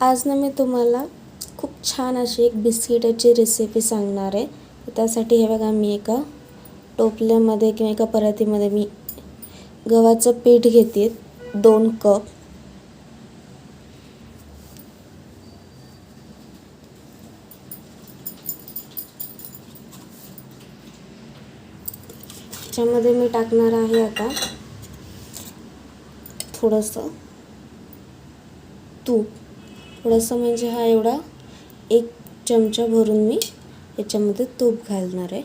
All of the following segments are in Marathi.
आज ना मी तुम्हाला खूप छान अशी एक बिस्किटाची रेसिपी सांगणार आहे. त्यासाठी हे बघा मी एका टोपल्यामध्ये किंवा एका परातीमध्ये मी गव्हाचं पीठ घेते. दोन कप. त्याच्यामध्ये मी टाकणार आहे आता थोडंसं तूप. थोडंसं म्हणजे हा एवढा एक चमचा भरून मी याच्यामध्ये तूप घालणार आहे.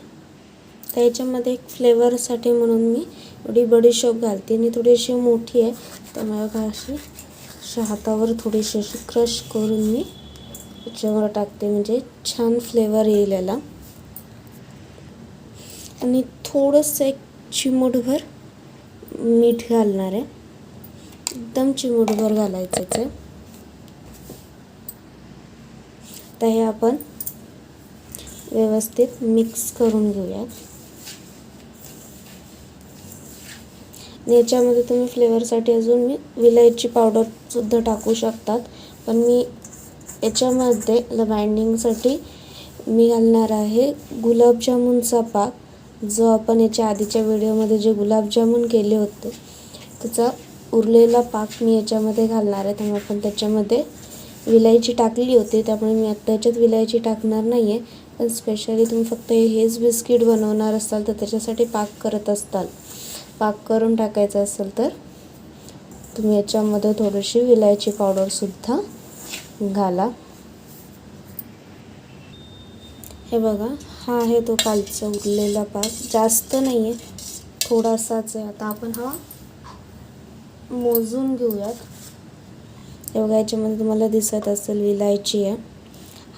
तर याच्यामध्ये एक फ्लेवरसाठी म्हणून मी एवढी बडीशोप घालते आणि थोडीशी मोठी आहे. त्यामुळे का अशी अशा हातावर थोडीशी अशी क्रश करून मी याच्यावर टाकते. म्हणजे छान फ्लेवर येईल याला. आणि थोडंसं एक चिमूटभर मीठ घालणार आहे. एकदम चिमूटभर घालायचं आहे. तर हे आपण व्यवस्थित मिक्स करून घेऊयात. आणि याच्यामध्ये तुम्ही फ्लेवरसाठी अजून मी विलायची पावडरसुद्धा टाकू शकतात. पण मी याच्यामध्ये बाइंडिंगसाठी मी घालणार आहे गुलाबजामुनचा पाक जो आपण याच्या आधीच्या व्हिडिओमध्ये जे गुलाबजामुन केले होते त्याचा उरलेला पाक मी याच्यामध्ये घालणार आहे. त्यामुळे आपण त्याच्यामध्ये विलायची टाकली होती त्यामुळे मी आत्ता याच्यात विलायची टाकणार नाही आहे पण स्पेशली तुम्ही फक्त हेच बिस्किट बनवणार असाल तर त्याच्यासाठी पाक करत असताल. पाक करून टाकायचं असेल तर तुम्ही याच्यामध्ये थोडीशी विलायची पावडरसुद्धा घाला. हे बघा हा आहे तो कालचा उरलेला पाक. जास्त नाही आहे थोडासाच आहे. आता आपण हा मोजून घेऊयात. हे बघा याच्यामध्ये तुम्हाला दिसत असेल विलायची आहे.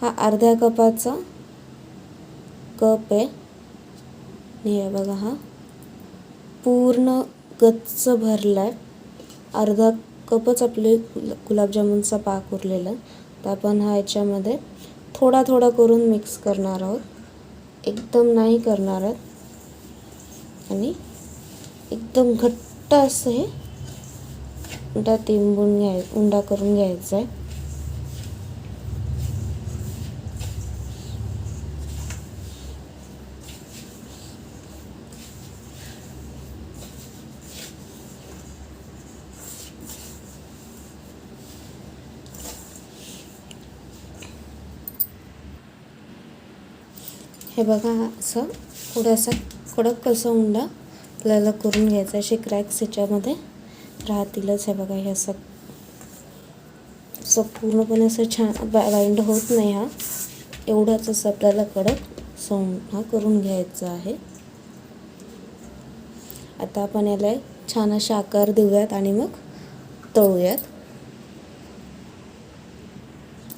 हा अर्ध्या कपाचा कप आहे. आणि हे बघा हा. पूर्ण गच्च भरला आहे अर्धा कपच आपले गुलाबजामुनचा पाक उरलेला तर आपण हा याच्यामध्ये थोडा थोडा करून मिक्स करणार आहोत. एकदम नाही करणार आहोत. आणि एकदम घट्ट असं हे उंडा तिंबून घ्याय उंडा करून घ्यायचा आहे हे बघा असं थोडासा कडक कसं उंडा आपल्याला करून घ्यायचा असे क्रॅक्स याच्यामध्ये. राहतीलच हे बघा हे असं असं पूर्णपणे असं छान बाइंड होत नाही हा. एवढाच असं आपल्याला कडक सौंड हा करून घ्यायचा आहे. आता आपण याला छान असे आकार देऊयात आणि मग तळूयात.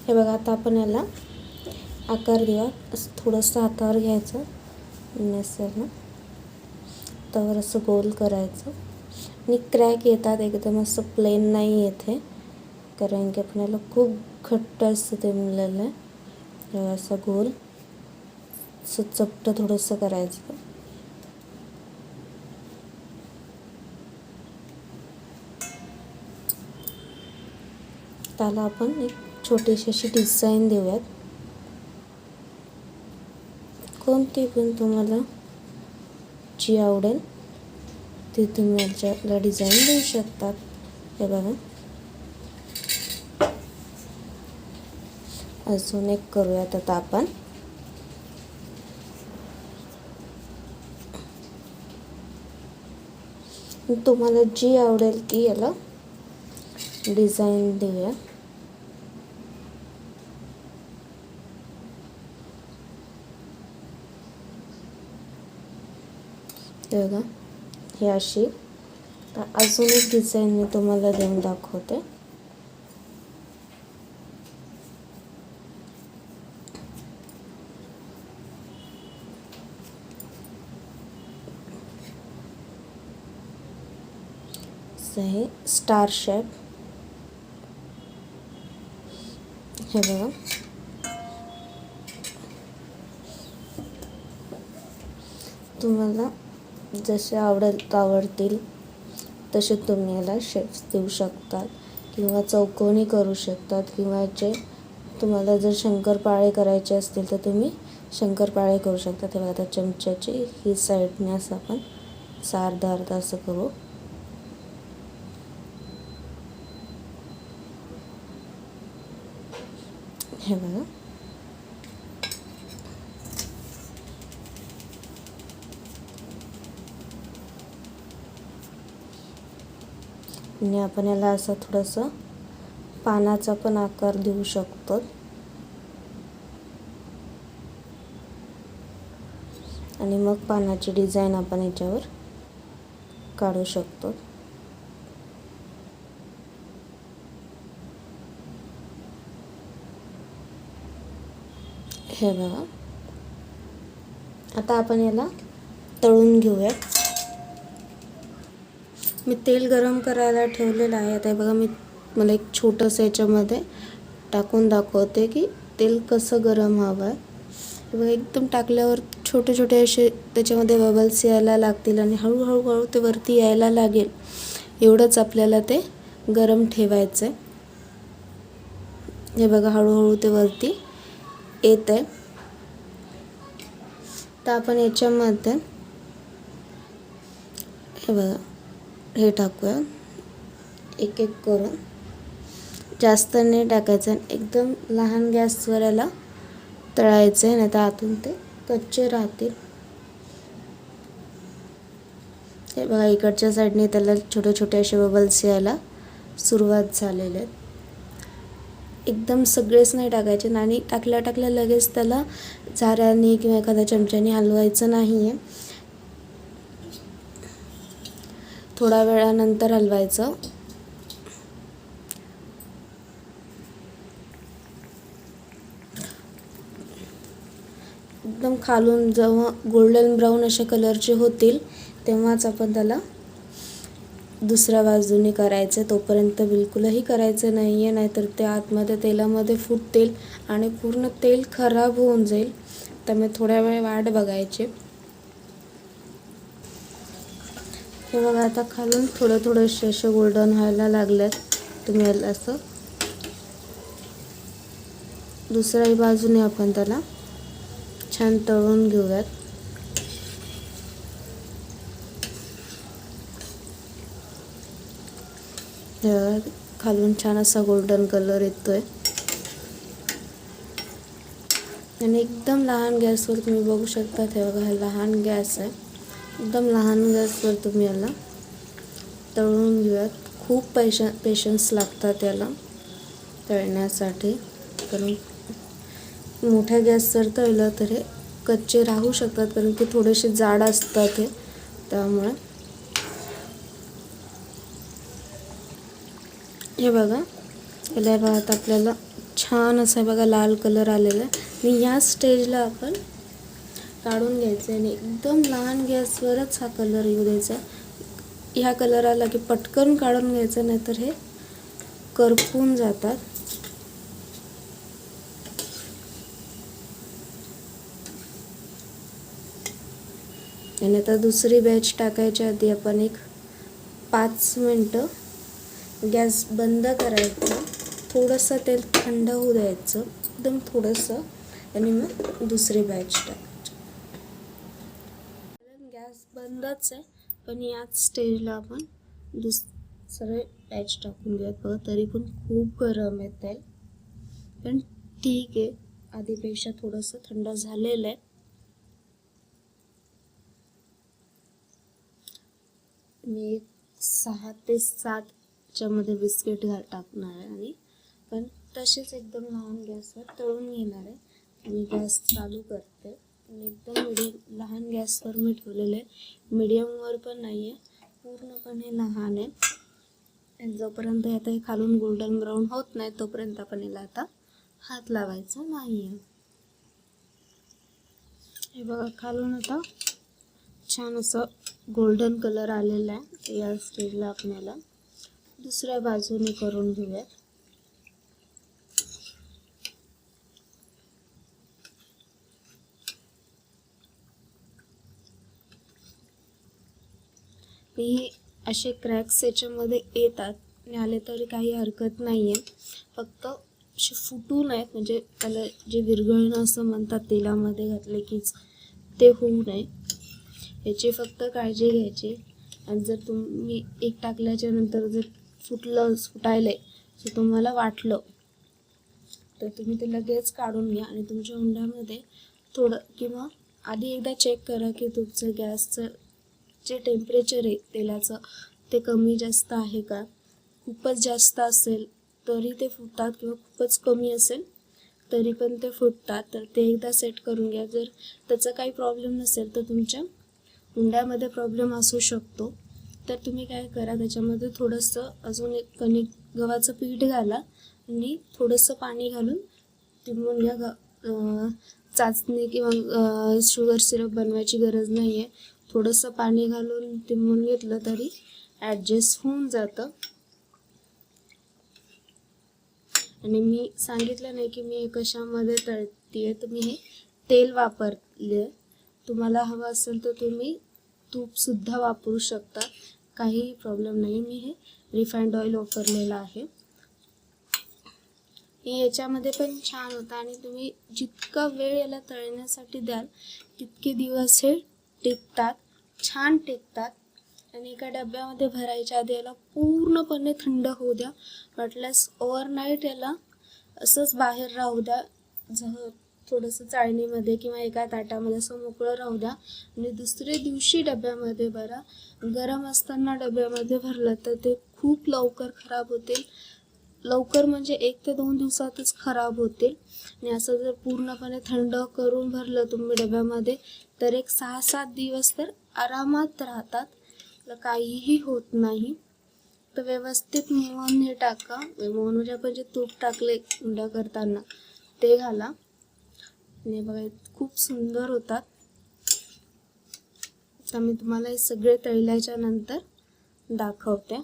हे बघा आता आपण याला आकार देऊया. असं थोडंसं हातावर घ्यायचं. नसेल ना तवर असं गोल करायचं. आणि क्रॅक येतात एकदम असं प्लेन नाही येते कारण की आपल्याला खूप घट्ट असतं ते मिळालं आहे असं गोल। असं चपटं थोडंसं करायचं त्याला आपण एक छोटीशी अशी डिझाईन देऊयात कोणती पण तुम्हाला जी आवडेल ती तुम्ही याच्याला डिझाईन देऊ शकतात. हे बघा. अजून एक करूयात आता आपण. तुम्हाला जी आवडेल ती याला डिझाईन देऊया. बघा. हे अशी. अजून एक डिझाईन मी तुम्हाला देऊन दाखवते. आहे स्टार शेप हे बघा. तुम्हाला जसे आवडेल आवडतील तसे तुम्ही याला शेप्स देऊ शकतात किंवा चौकोनी करू शकतात किंवा याचे तुम्हाला जर शंकरपाळे करायचे असतील तर तुम्ही शंकरपाळे करू शकता. तेव्हा आता चमच्याची ही साईडने असं आपण सारधा अर्धा अर्धा असं करू. हे बघा. आणि आपण याला असं थोडंसं पानाचा पण आकार देऊ शकतो. आणि मग पानाची डिझाईन आपण याच्यावर काढू शकतो. हे बघा. आता आपण याला तळून घेऊया मी तेल गरम करायला ठेवलेलं आहे. आता हे बघा मी मला एक छोटंसं याच्यामध्ये टाकून दाखवते की तेल कसं गरम हवं आहे बघा एकदम टाकल्यावर छोटे छोटे असे त्याच्यामध्ये बबल्स यायला लागतील आणि हळूहळू हळू ते वरती यायला लागेल. एवढंच आपल्याला ते गरम ठेवायचं आहे हे बघा हळूहळू ते वरती येत आहे तर आपण याच्यामध्ये हे बघा हे टाकूया. एक एक करून. जास्त नाही टाकायचं आणि एकदम लहान गॅसवर याला तळायचं आहे नाही तर आतून ते कच्चे राहतील. हे बघा इकडच्या साईडने त्याला छोटे छोटे असे बबल्स यायला सुरुवात झालेले आहेत. एकदम सगळेच नाही टाकायचे आणि टाकल्या टाकल्या लगेच त्याला झाऱ्याने किंवा एखाद्या चमच्याने हलवायचं नाही आहे थोड्या वेळानंतर हलवायचं. एकदम खालून जेव्हा गोल्डन ब्राऊन अशा कलरचे होतील तेव्हाच आपण त्याला दुसऱ्या बाजूने करायचं. तोपर्यंत बिलकुलही करायचं नाही आहे नाहीतर ते आतमध्ये तेलामध्ये फुटतील आणि पूर्ण तेल खराब होऊन जाईल. त्यामुळे थोड्या वेळ वाट बघायची. हे बघा आता खालून थोडं थोडेसे असे गोल्डन व्हायला लागलेत. तुम्ही याला असं दुसऱ्याही बाजूने आपण त्याला छान तळून घेऊयात. हे खालून छान असा गोल्डन कलर येतोय. आणि एकदम लहान गॅसवर तुम्ही बघू शकता हे बघा हा लहान गॅस आहे. एकदम लहान गॅसवर तुम्ही याला तळून घेऊयात. खूप पैशा पेशन्स लागतात याला तळण्यासाठी. कारण मोठ्या गॅसवर तळलं तर हे कच्चे राहू शकतात कारण की थोडेसे जाड असतात हे. त्यामुळे हे बघा याला बघा आपल्याला छान असा बघा लाल कलर आलेला आहे. आणि या स्टेजला आपण काढून घ्यायचं आणि एकदम लहान गॅसवरच हा कलर येऊ द्यायचा. ह्या कलर आला की पटकन काढून घ्यायचं नाहीतर हे करपून जातात. आणि आता दुसरी बॅच टाकायच्या आधी आपण एक पाच मिनटं गॅस बंद करायचं. थोडंसं तेल थंड होऊ द्यायचं. एकदम थोडंसं. आणि मग दुसरी बॅच टाक गॅस बंदच आहे. पण याच स्टेजला आपण दुसरे बॅच टाकून घेऊयात. बघा तरी पण खूप गरम आहे तेल पण ठीक आहे. आधीपेक्षा थोडंसं थंड झालेलं आहे. मी एक सहा ते सातच्यामध्ये बिस्किट घाल टाकणार आहे आणि पण तसेच एकदम लहान गॅसवर तळून घेणार आहे. मी गॅस चालू करते. एकदम मिडियम लहान गॅसवर मी ठेवलेलं आहे. मिडियमवर पण नाही आहे पूर्णपणे लहान आहे. जोपर्यंत जोपर्यंत आता हे खालून गोल्डन ब्राऊन होत नाही तोपर्यंत आपण याला आता हात लावायचा नाही आहे हे बघा खालून आता छान असं गोल्डन कलर आलेला आहे या स्टेजला आपण याला दुसऱ्या बाजूने करून घेऊयात. की असे क्रॅक्स याच्यामध्ये येतात आणि आले तरी काही हरकत नाही आहे फक्त असे फुटू नयेत म्हणजे त्याला जे विरघळणं असं म्हणतात तेलामध्ये घातले कीच ते होऊ नये. याची फक्त काळजी घ्यायची. आणि जर तुम्ही एक टाकल्याच्या नंतर जर फुटलं फुटायलं आहे तुम्हाला वाटलं तर तुम्ही ते लगेच काढून घ्या आणि तुमच्या हुंड्यामध्ये थोडं किंवा आधी एकदा चेक करा की तुमचं गॅसचं जे टेम्परेचर आहे तेलाचं ते कमी जास्त आहे का? खूपच जास्त असेल तरी ते फुटतात किंवा खूपच कमी असेल तरी पण ते फुटतात. तर ते एकदा सेट करून घ्या. जर त्याचा काही प्रॉब्लेम नसेल तर तुमच्या हुंड्यामध्ये प्रॉब्लेम असू शकतो. तर तुम्ही काय करा त्याच्यामध्ये थोडंसं अजून एक कणिक गव्हाचं पीठ घाला आणि थोडंसं पाणी घालून तिमून घ्या. ग चाचणी किंवा शुगर सिरप बनवायची गरज नाही आहे थोडंसं पाणी घालून तिंबून घेतलं तरी ॲडजस्ट होऊन जातं. आणि मी सांगितलं नाही की मी हे कशामध्ये तळते तर मी हे तेल वापरले. तुम्हाला हवं असेल तर तुम्ही तूपसुद्धा वापरू शकता. काही प्रॉब्लेम नाही. मी हे रिफाईंड ऑइल वापरलेलं आहे. हे याच्यामध्ये पण छान होतं. आणि तुम्ही जितका वेळ याला तळण्यासाठी द्याल तितके दिवस हे टिकतात छान टिकतात. आणि एका डब्यामध्ये भरायच्या आधी याला पूर्णपणे थंड होऊ द्या. वाटल्यास ओव्हरनाईट याला असंच बाहेर राहू द्या. झ थोडंसं चाळणीमध्ये किंवा एका ताटामध्ये असं मोकळं राहू द्या. आणि दुसऱ्या दिवशी डब्यामध्ये भरा. गरम असताना डब्यामध्ये भरलं तर ते खूप लवकर खराब होतील. लवकर म्हणजे एक ते दोन दिवसातच खराब होतील. आणि असं जर पूर्णपणे थंड करून भरलं तुम्ही डब्यामध्ये तर एक सहा सात दिवस तर आरामात राहतात. काहीही होत नाही. तर व्यवस्थित मोहन हे टाका. मोहन म्हणजे आपण जे तूप टाकले उंडा करताना ते घाला. आणि बघा खूप सुंदर होतात. तर मी तुम्हाला हे सगळे तळल्याच्या नंतर दाखवते.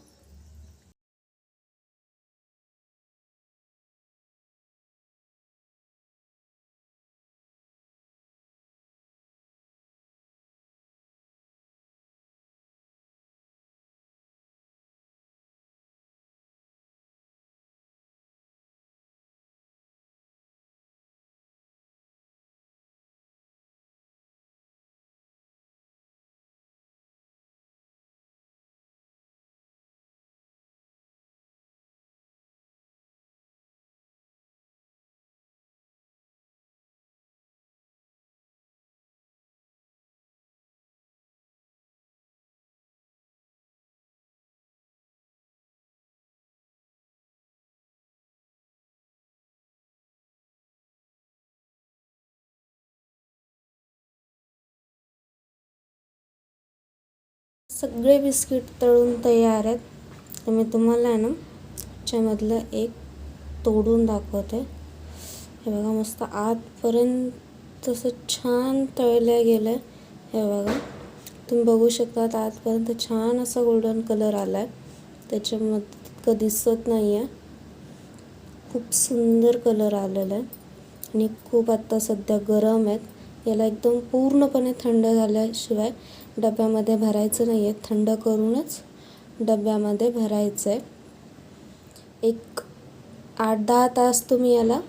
सगळे बिस्किट तळून तयार आहेत. तर मी तुम्हाला आहे ना त्याच्यामधलं एक तोडून दाखवते. हे बघा मस्त आतपर्यंत तसं छान तळलं गेलं आहे हे बघा तुम्ही बघू शकता आतपर्यंत छान असा गोल्डन कलर आला आहे त्याच्यामध्ये इतकं दिसत नाही आहे खूप सुंदर कलर आलेला आहे आणि खूप आत्ता सध्या गरम आहेत. याला एकदम पूर्णपणे थंड झाल्याशिवाय डब्यामध्ये भरायचं नाही आहे थंड करूनच डब्यामध्ये भरायचं आहे एक आठ दहा तास तुम्ही याला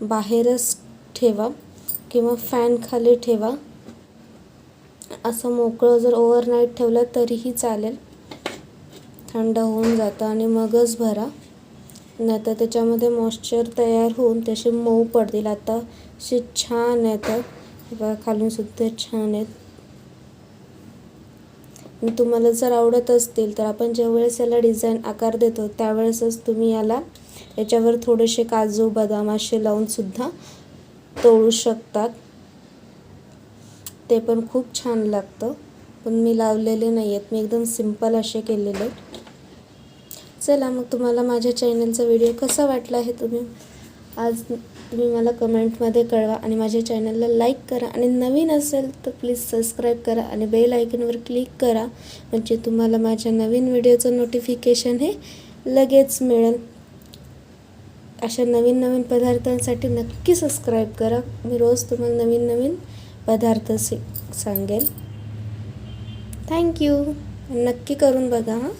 बाहेरच ठेवा किंवा फॅन खाली ठेवा. असं मोकळं जर ओव्हरनाईट ठेवलं तरीही चालेल. थंड होऊन जातं आणि मगच भरा. नाहीतर त्याच्यामध्ये मॉइश्चर तयार होऊन त्याचे मऊ पडतील. आता असे छान आहेत. खालूनसुद्धा खालून सुद्धा छान आहेत. तुम्हाला जर आवडत असतील तर आपण ज्यावेळेस याला डिझाईन आकार देतो त्यावेळेसच तुम्ही याला याच्यावर थोडेसे काजू बदाम असे लावूनसुद्धा तोळू तळू शकतात. ते पण खूप छान लागतं. पण मी लावलेले नाही आहेत मी एकदम सिंपल असे केलेले चला मग तुम्हाला माझ्या चॅनलचा व्हिडिओ कसा वाटला आहे तुम्ही आज तुम्ही मला कमेंटमध्ये कळवा आणि माझ्या चॅनलला लाईक करा आणि नवीन असेल तर प्लीज सबस्क्राईब करा आणि बेल आयकनवर क्लिक करा म्हणजे तुम्हाला माझ्या नवीन व्हिडिओचं नोटिफिकेशन हे लगेच मिळेल. अशा नवीन नवीन पदार्थांसाठी नक्की सबस्क्राईब करा. मी रोज तुम्हाला नवीन नवीन पदार्थ सांगेल थँक्यू नक्की करून बघा हां.